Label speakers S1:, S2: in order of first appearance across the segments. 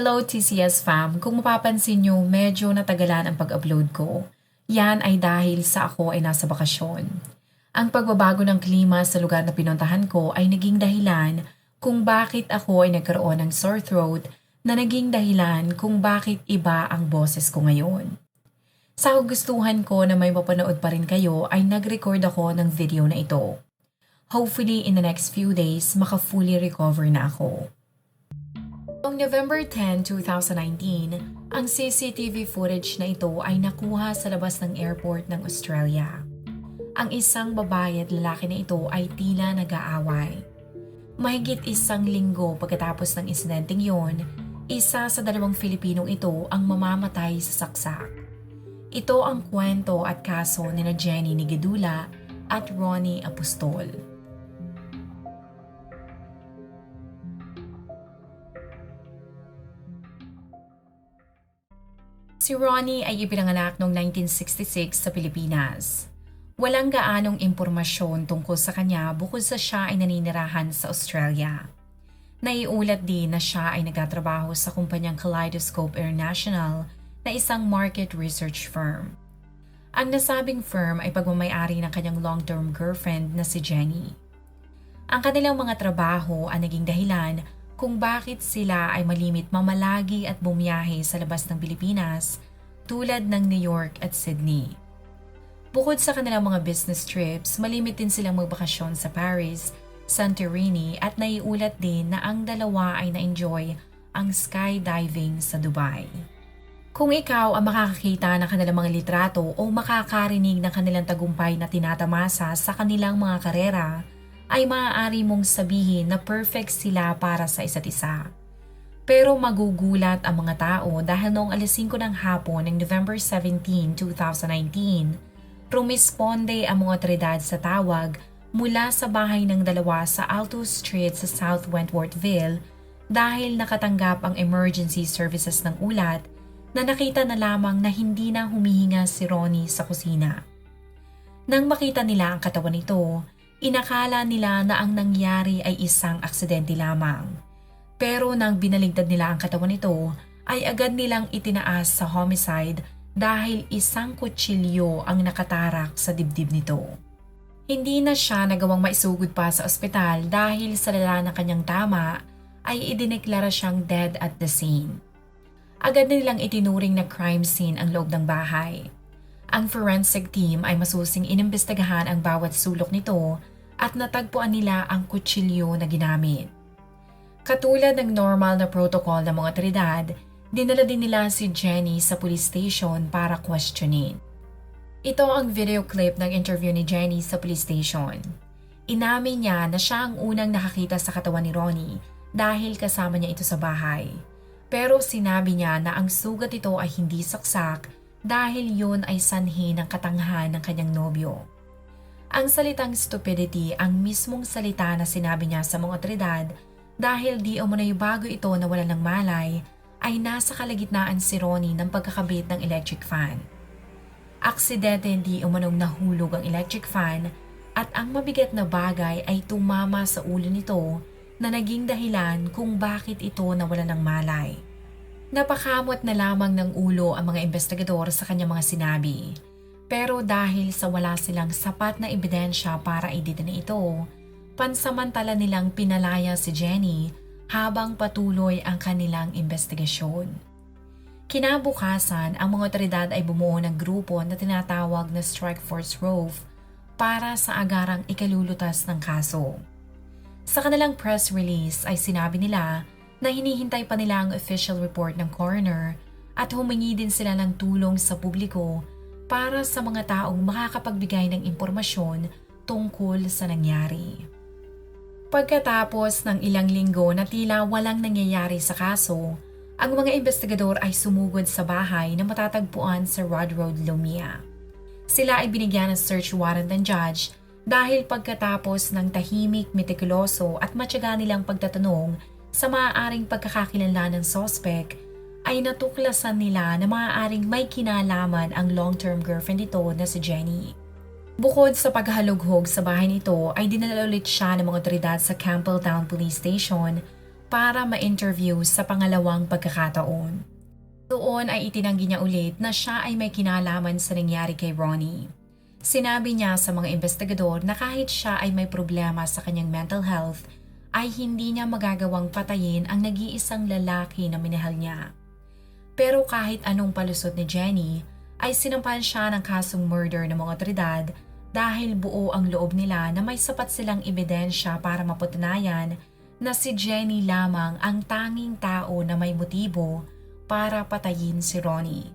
S1: Hello TCS fam, kung mapapansin nyo medyo natagalan ang pag-upload ko. Yan ay dahil sa ako ay nasa bakasyon. Ang pagbabago ng klima sa lugar na pinuntahan ko ay naging dahilan kung bakit ako ay nagkaroon ng sore throat na naging dahilan kung bakit iba ang boses ko ngayon. Sa kagustuhan ko na may mapanood pa rin kayo ay nag-record ako ng video na ito. Hopefully in the next few days maka-fully recover na ako. Noong November 10, 2019, ang CCTV footage na ito ay nakuha sa labas ng airport ng Australia. Ang isang babae at lalaki na ito ay tila nag-aaway. Mahigit isang linggo pagkatapos ng insidenteng yon, isa sa dalawang Filipinong ito ang mamamatay sa saksak. Ito ang kwento at kaso ni na Jenny Nigedula at Ronnie Apostol. Si Ronnie ay ipinanganak noong 1966 sa Pilipinas. Walang gaanong impormasyon tungkol sa kanya bukod sa siya ay naninirahan sa Australia. Naiulat din na siya ay nagtatrabaho sa kumpanyang Kaleidoscope International na isang market research firm. Ang nasabing firm ay pagmamayari ng kanyang long-term girlfriend na si Jenny. Ang kanilang mga trabaho ang naging dahilan kung bakit sila ay malimit mamalagi at bumiyahe sa labas ng Pilipinas tulad ng New York at Sydney. Bukod sa kanilang mga business trips, malimit din silang magbakasyon sa Paris, Santorini at naiulat din na ang dalawa ay na-enjoy ang skydiving sa Dubai. Kung ikaw ang makakakita ng kanilang mga litrato o makakarinig ng kanilang tagumpay na tinatamasa sa kanilang mga karera, ay maaari mong sabihin na perfect sila para sa isa't isa. Pero magugulat ang mga tao dahil noong alas 5 ng hapon ng November 17, 2019, rumisponde ang mga otoridad sa tawag mula sa bahay ng dalawa sa Alto Street sa South Wentworthville dahil nakatanggap ang emergency services ng ulat na nakita na lamang na hindi na humihinga si Ronnie sa kusina. Nang makita nila ang katawan nito, Inakala nila na ang nangyari ay isang aksidente lamang. Pero nang binaligtad nila ang katawan nito, ay agad nilang itinaas sa homicide dahil isang kutsilyo ang nakatarak sa dibdib nito. Hindi na siya nagawang maisugod pa sa ospital dahil sa lala ng kanyang tama ay idineklara siyang dead at the scene. Agad nilang itinuring na crime scene ang loob ng bahay. Ang forensic team ay masusing inimbestigahan ang bawat sulok nito at natagpuan nila ang kutsilyo na ginamit. Katulad ng normal na protocol ng mga otoridad, dinala din nila si Jenny sa police station para questionin. Ito ang video clip ng interview ni Jenny sa police station. Inamin niya na siya ang unang nakakita sa katawan ni Ronnie dahil kasama niya ito sa bahay. Pero sinabi niya na ang sugat ito ay hindi saksak dahil yun ay sanhi ng katanghan ng kanyang nobyo. Ang salitang stupidity ang mismong salita na sinabi niya sa mga otoridad dahil di umunay bago ito na wala ng malay ay nasa kalagitnaan si Ronnie ng pagkakabit ng electric fan. Aksidente di umanong nahulog ang electric fan at ang mabigat na bagay ay tumama sa ulo nito na naging dahilan kung bakit ito nawala ng malay. Napakamot na lamang ng ulo ang mga investigador sa kanyang mga sinabi pero dahil sa wala silang sapat na ebidensya para ididin ito, pansamantala nilang pinalaya si Jenny habang patuloy ang kanilang investigasyon. Kinabukasan, ang mga otoridad ay bumuo ng grupo na tinatawag na Strike Force Rove para sa agarang ikalulutas ng kaso. Sa kanilang press release ay sinabi nila na hinihintay pa nila ang official report ng coroner at humingi din sila ng tulong sa publiko para sa mga taong makakapagbigay ng impormasyon tungkol sa nangyari. Pagkatapos ng ilang linggo na tila walang nangyayari sa kaso, Ang mga investigador ay sumugod sa bahay na matatagpuan sa Rod Road, Lumia. Sila ay binigyan ng search warrant ng judge dahil pagkatapos ng tahimik, metikuloso at matyaga nilang pagtatanong sa maaaring pagkakakilanlan ng sospek, ay natuklasan nila na maaaring may kinalaman ang long-term girlfriend nito na si Jenny. Bukod sa paghahalughog sa bahay nito ay dinala ulit siya ng mga otoridad sa Campbelltown Police Station para ma-interview sa pangalawang pagkakataon. Doon ay itinanggi niya ulit na siya ay may kinalaman sa nangyari kay Ronnie. Sinabi niya sa mga investigador na kahit siya ay may problema sa kanyang mental health, ay hindi niya magagawang patayin ang nag-iisang lalaki na minahal niya. Pero kahit anong palusot ni Jenny, ay sinampahan siya ng kasong murder ng mga otoridad dahil buo ang loob nila na may sapat silang ebidensya para mapatunayan na si Jenny lamang ang tanging tao na may motibo para patayin si Ronnie.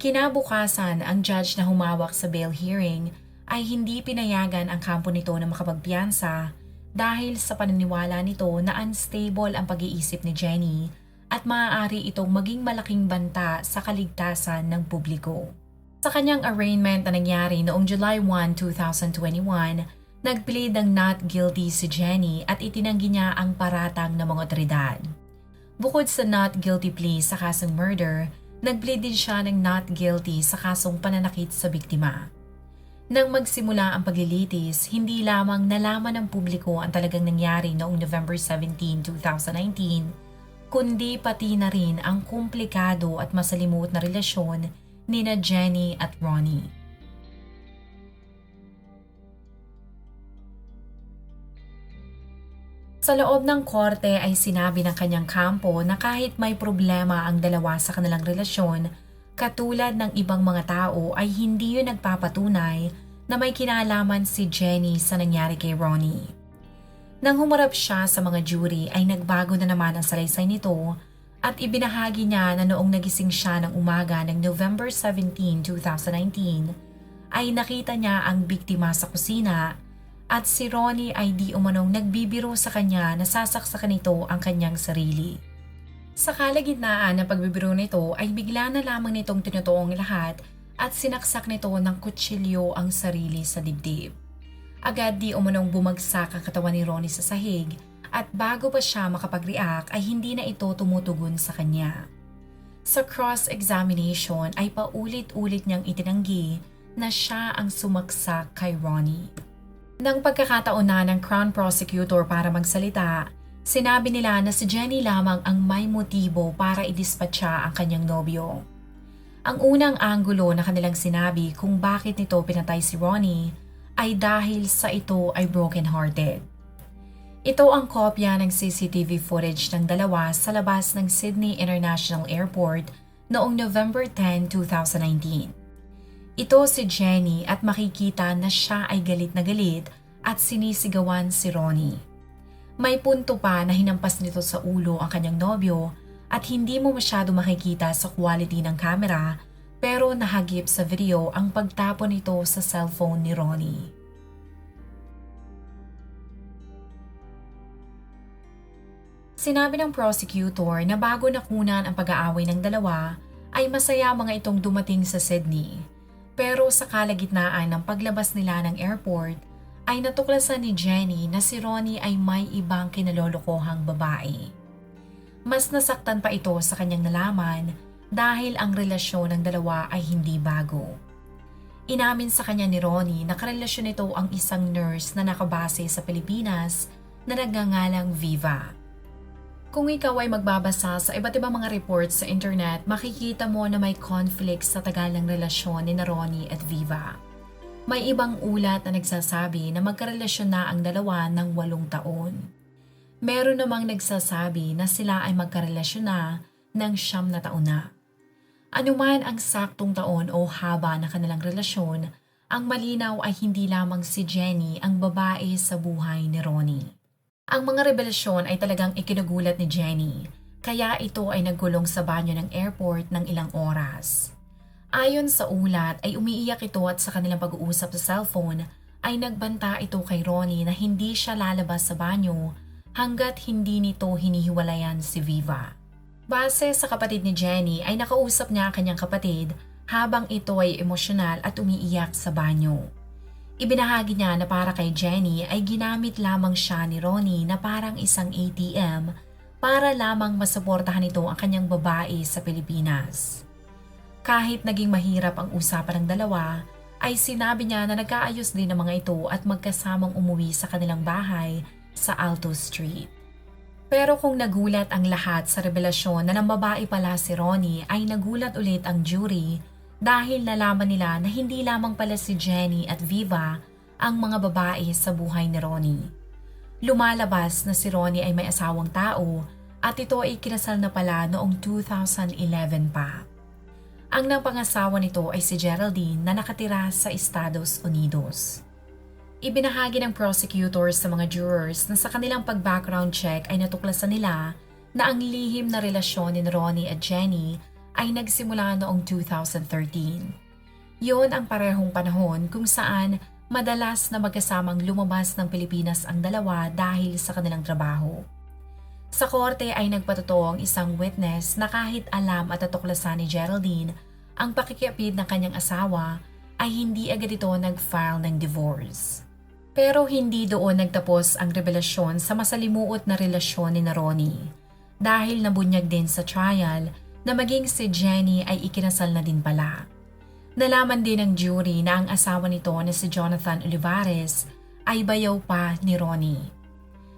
S1: Kinabukasan, ang judge na humawak sa bail hearing ay hindi pinayagan ang kampo nito na makapagpiyansa dahil sa paniniwala nito na unstable ang pag-iisip ni Jenny at maaari itong maging malaking banta sa kaligtasan ng publiko. Sa kanyang arraignment na nangyari noong July 1, 2021, nagplead ng not guilty si Jenny at itinanggi niya ang paratang ng mga otoridad. Bukod sa not guilty plea sa kasong murder, nagplead din siya ng not guilty sa kasong pananakit sa biktima. Nang magsimula ang paglilitis, hindi lamang nalaman ng publiko ang talagang nangyari noong November 17, 2019, kundi pati na rin ang komplikado at masalimuot na relasyon nina Jenny at Ronnie. Sa loob ng korte ay sinabi ng kanyang kampo na kahit may problema ang dalawa sa kanilang relasyon, katulad ng ibang mga tao ay hindi yun nagpapatunay na may kinalaman si Jenny sa nangyari kay Ronnie. Nang humarap siya sa mga jury ay nagbago na naman ang salaysay nito at ibinahagi niya na noong nagising siya ng umaga ng November 17, 2019 ay nakita niya ang biktima sa kusina at si Ronnie ay di umanong nagbibiro sa kanya na sasaksakan nito ang kanyang sarili. Sa kalagitnaan ng pagbibiro nito ay bigla na lamang nitong tinutuong lahat at sinaksak nito ng kutsilyo ang sarili sa dibdib. Agad di umanong bumagsak ang katawan ni Ronnie sa sahig at bago pa siya makapag-react ay hindi na ito tumutugon sa kanya. Sa cross-examination ay paulit-ulit niyang itinanggi na siya ang sumaksak kay Ronnie. Nang pagkakataon na ng Crown Prosecutor para magsalita, sinabi nila na si Jenny lamang ang may motibo para idispatcha ang kanyang nobyo. Ang unang anggulo na kanilang sinabi kung bakit nito pinatay si Ronnie ay dahil sa ito ay broken-hearted. Ito ang kopya ng CCTV footage ng dalawa sa labas ng Sydney International Airport noong November 10, 2019. Ito si Jenny at makikita na siya ay galit na galit at sinisigawan si Ronnie. May punto pa na hinampas nito sa ulo ang kanyang nobyo at hindi mo masyado makikita sa quality ng camera pero nahagip sa video ang pagtapon nito sa cellphone ni Ronnie. Sinabi ng prosecutor na bago nakunan ang pag-aaway ng dalawa, ay masaya mga itong dumating sa Sydney. Pero sa kalagitnaan ng paglabas nila ng airport, ay natuklasan ni Jenny na si Ronnie ay may ibang kinalolokohang babae. Mas nasaktan pa ito sa kanyang nalaman dahil ang relasyon ng dalawa ay hindi bago. Inamin sa kanya ni Ronnie na karelasyon nito ang isang nurse na nakabase sa Pilipinas na nagngangalang Viva. Kung ikaw ay magbabasa sa iba't ibang mga reports sa internet, makikita mo na may conflict sa tagal ng relasyon ni Ronnie at Viva. May ibang ulat na nagsasabi na magkarelasyon na ang dalawa ng walong taon. Meron namang nagsasabi na sila ay magkarelasyon na ng siyam na taon na. Anuman ang saktong taon o haba ng kanilang relasyon, ang malinaw ay hindi lamang si Jenny ang babae sa buhay ni Ronnie. Ang mga revelasyon ay talagang ikinagulat ni Jenny, kaya ito ay nagulong sa banyo ng airport ng ilang oras. Ayon sa ulat ay umiiyak ito at sa kanilang pag-uusap sa cellphone ay nagbanta ito kay Ronnie na hindi siya lalabas sa banyo hanggat hindi nito hinihiwalayan si Viva. Base sa kapatid ni Jenny ay nakausap niya ang kanyang kapatid habang ito ay emosyonal at umiiyak sa banyo. Ibinahagi niya na para kay Jenny ay ginamit lamang siya ni Ronnie na parang isang ATM para lamang masuportahan ito ang kanyang babae sa Pilipinas. Kahit naging mahirap ang usapan ng dalawa, ay sinabi niya na nagkaayos din ang mga ito at magkasamang umuwi sa kanilang bahay sa Alto Street. Pero kung nagulat ang lahat sa revelasyon na ng babae pala si Ronnie ay nagulat ulit ang jury dahil nalaman nila na hindi lamang pala si Jenny at Viva ang mga babae sa buhay ni Ronnie. Lumalabas na si Ronnie ay may asawang tao at ito ay kinasal na pala noong 2011 pa. Ang napangasawa nito ay si Geraldine na nakatira sa Estados Unidos. Ibinahagi ng prosecutor sa mga jurors na sa kanilang pag-background check ay natuklasan nila na ang lihim na relasyon ni Ronnie at Jenny ay nagsimula noong 2013. Yun ang parehong panahon kung saan madalas na magkasamang lumabas ng Pilipinas ang dalawa dahil sa kanilang trabaho. Sa korte ay nagpatotoo ang isang witness na kahit alam at natuklasan ni Geraldine ang pakikiapid ng kanyang asawa ay hindi agad ito nag-file ng divorce. Pero hindi doon nagtapos ang revelasyon sa masalimuot na relasyon ni Ronnie. Dahil nabunyag din sa trial na maging si Jenny ay ikinasal na din pala. Nalaman din ng jury na ang asawa nito na si Jonathan Olivares ay bayaw pa ni Ronnie.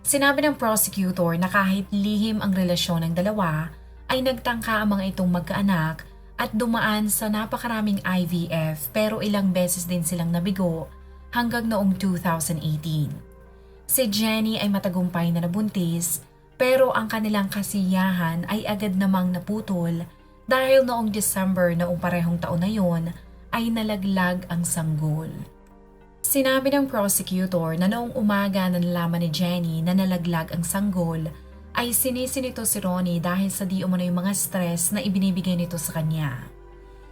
S1: Sinabi ng prosecutor na kahit lihim ang relasyon ng dalawa, ay nagtangka ang mga itong magkaanak at dumaan sa napakaraming IVF pero ilang beses din silang nabigo hanggang noong 2018. Si Jenny ay matagumpay na nabuntis pero ang kanilang kasiyahan ay agad namang naputol dahil noong December noong parehong taon na yon ay nalaglag ang sanggol. Sinabi ng prosecutor na noong umaga na nalaman ni Jenny na nalaglag ang sanggol ay sinisi nito si Ronnie dahil sa di umano yung mga stress na ibinibigay nito sa kanya.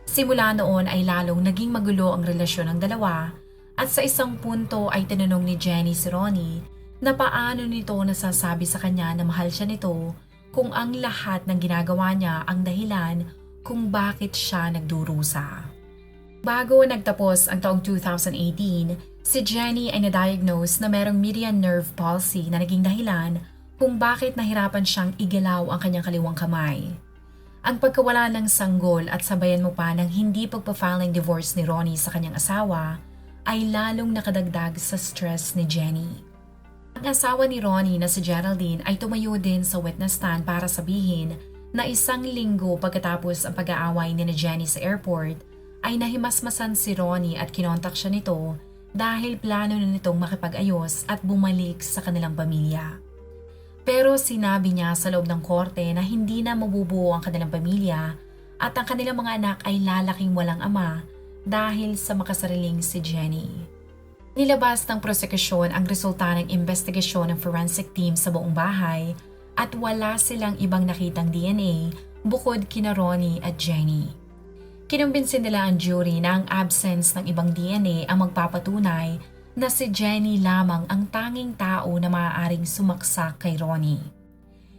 S1: Simula noon ay lalong naging magulo ang relasyon ng dalawa at sa isang punto ay tinanong ni Jenny si Ronnie na paano nito nasasabi sa kanya na mahal siya nito kung ang lahat ng ginagawa niya ang dahilan kung bakit siya nagdurusa. Bago nagtapos ang taong 2018, si Jenny ay na-diagnose na merong median nerve palsy na naging dahilan kung bakit nahirapan siyang igalaw ang kanyang kaliwang kamay. Ang pagkawala ng sanggol at sabayan mo pa ng hindi pagpa-file ng divorce ni Ronnie sa kanyang asawa ay lalong nakadagdag sa stress ni Jenny. Ang asawa ni Ronnie na si Geraldine ay tumayo din sa witness stand para sabihin na isang linggo pagkatapos ang pag-aaway ni Jenny sa airport ay nahimasmasan si Ronnie at kinontak siya nito dahil plano na nitong makipag-ayos at bumalik sa kanilang pamilya. Pero sinabi niya sa loob ng korte na hindi na mabubuo ang kanilang pamilya at ang kanilang mga anak ay lalaking walang ama dahil sa makasariling si Jenny. Nilabas ng prosekusyon ang resulta ng investigasyon ng forensic team sa buong bahay at wala silang ibang nakitang DNA bukod kina Ronnie at Jenny. Kinumbinsin nila ang jury na ang absence ng ibang DNA ang magpapatunay na si Jenny lamang ang tanging tao na maaaring sumaksak kay Ronnie.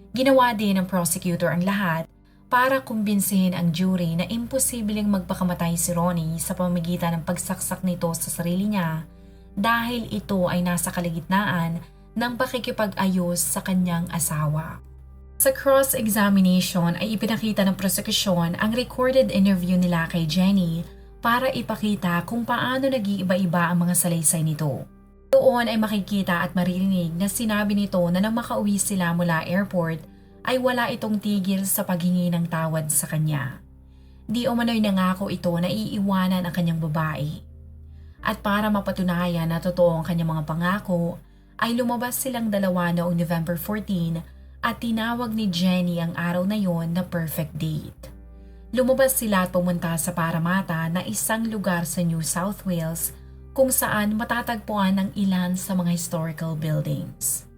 S1: Ginawa din ng prosecutor ang lahat para kumbinsihin ang jury na imposibleng magpakamatay si Ronnie sa pamamagitan ng pagsaksak nito sa sarili niya dahil ito ay nasa kaligitnaan ng pakikipag-ayos sa kanyang asawa. Sa cross-examination ay ipinakita ng prosekusyon ang recorded interview nila kay Jenny para ipakita kung paano nag-iiba-iba ang mga salaysay nito. Doon ay makikita at maririnig na sinabi nito na nang makauwi sila mula airport ay wala itong tigil sa paghingi ng tawad sa kanya. Di umano'y nangako ito na iiwanan ang kanyang babae. At para mapatunayan na totoo ang kanyang mga pangako, ay lumabas silang dalawa noong November 14 at tinawag ni Jenny ang araw na yon na perfect date. Lumabas sila at pumunta sa Paramata na isang lugar sa New South Wales kung saan matatagpuan ang ilan sa mga historical buildings.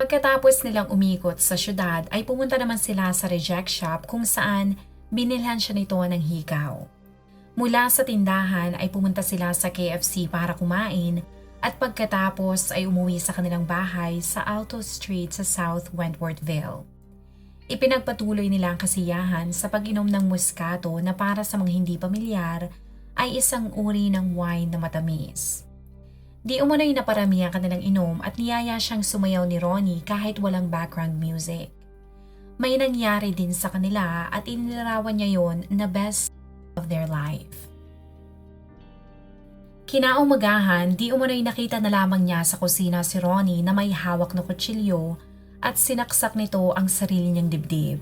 S1: Pagkatapos nilang umikot sa syudad ay pumunta naman sila sa reject shop kung saan binilhan siya nito ng hikaw. Mula sa tindahan ay pumunta sila sa KFC para kumain at pagkatapos ay umuwi sa kanilang bahay sa Alto Street sa South Wentworthville. Ipinagpatuloy nila ang kasiyahan sa pag-inom ng muskato na para sa mga hindi pamilyar ay isang uri ng wine na matamis. Di umano'y naparami ang kanilang inom at niyaya siyang sumayaw ni Ronnie kahit walang background music. May nangyari din sa kanila at inilarawan niya yon na best of their life. Kinaumagahan, di umano'y nakita na lamang niya sa kusina si Ronnie na may hawak na kutsilyo at sinaksak nito ang sarili niyang dibdib.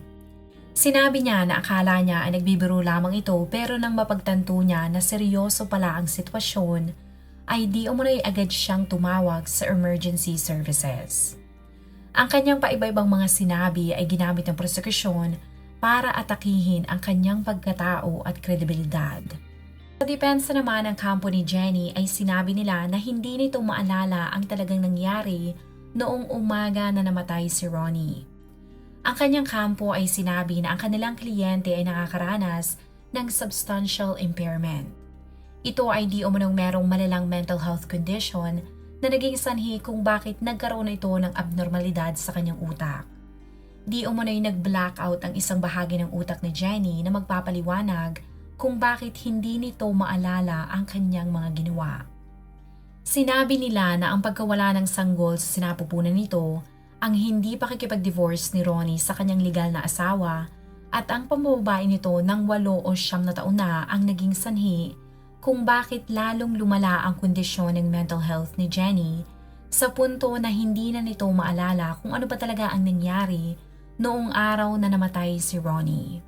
S1: Sinabi niya na akala niya ay nagbibiro lamang ito pero nang mapagtanto niya na seryoso pala ang sitwasyon, ay di umano'y agad siyang tumawag sa emergency services. Ang kanyang paiba-ibang mga sinabi ay ginamit ng prosekusyon para atakihin ang kanyang pagkatao at kredibilidad. Sa depensa naman ng kampo ni Jenny ay sinabi nila na hindi nito maalala ang talagang nangyari noong umaga na namatay si Ronnie. Ang kanyang kampo ay sinabi na ang kanilang kliyente ay nakakaranas ng substantial impairment. Ito ay di umunong merong malalang mental health condition na naging sanhi kung bakit nagkaroon ito ng abnormalidad sa kanyang utak. Di umano'y nag-blackout ang isang bahagi ng utak ni Jenny na magpapaliwanag kung bakit hindi nito maalala ang kanyang mga ginawa. Sinabi nila na ang pagkawala ng sanggol sa sinapupunan nito, ang hindi pakikipag-divorce ni Ronnie sa kanyang legal na asawa, at ang pambababae nito ng walo o siyam na taon na ang naging sanhi kung bakit lalong lumala ang kondisyon ng mental health ni Jenny sa punto na hindi na nito maalala kung ano ba talaga ang nangyari noong araw na namatay si Ronnie.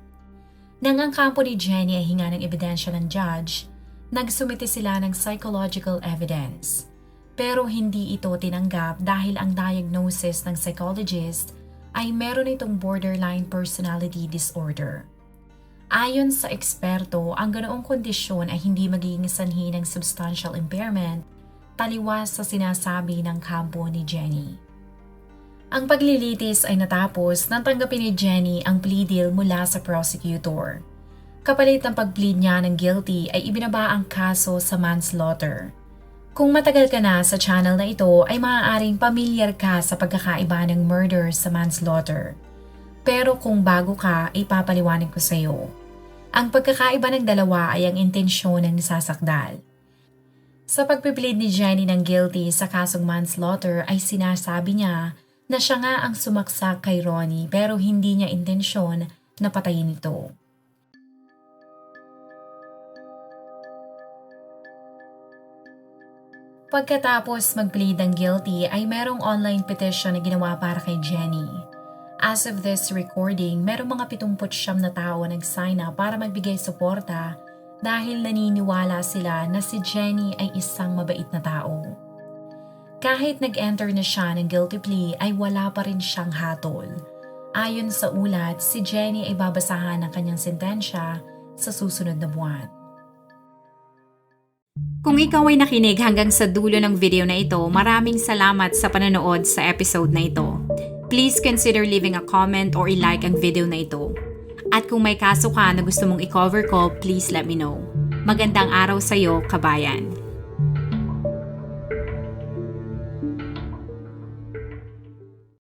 S1: Nang ang kampo ni Jenny ay hinga ng ebidensya ng judge, nagsumite sila ng psychological evidence. Pero hindi ito tinanggap dahil ang diagnosis ng psychologist ay meron itong borderline personality disorder. Ayon sa eksperto, ang ganoong kondisyon ay hindi magiging sanhi ng substantial impairment taliwas sa sinasabi ng kampo ni Jenny. Ang paglilitis ay natapos nang tanggapin ni Jenny ang plea deal mula sa prosecutor. Kapalit ng pag-plead niya ng guilty ay ibinaba ang kaso sa manslaughter. Kung matagal ka na sa channel na ito ay maaaring pamilyar ka sa pagkakaiba ng murder sa manslaughter. Pero kung bago ka, ipapaliwanag ko sa iyo. Ang pagkakaiba ng dalawa ay ang intensyon ng nisasakdal. Sa pagpipilid ni Jenny ng guilty sa kasong manslaughter ay sinasabi niya na siya nga ang sumaksak kay Ronnie pero hindi niya intensyon na patayin ito. Pagkatapos mag-plead ng guilty ay merong online petition na ginawa para kay Jenny. As of this recording, merong mga 79 na tao nag-sign up para magbigay suporta dahil naniniwala sila na si Jenny ay isang mabait na tao. Kahit nag-enter na siya ng guilty plea ay wala pa rin siyang hatol. Ayon sa ulat, si Jenny ay babasahan ng kanyang sentensya sa susunod na buwan.
S2: Kung ikaw ay nakinig hanggang sa dulo ng video na ito, maraming salamat sa panonood sa episode na ito. Please consider leaving a comment or i-like ang video na ito. At kung may kaso ka na gusto mong i-cover ko, please let me know. Magandang araw sa iyo, kabayan.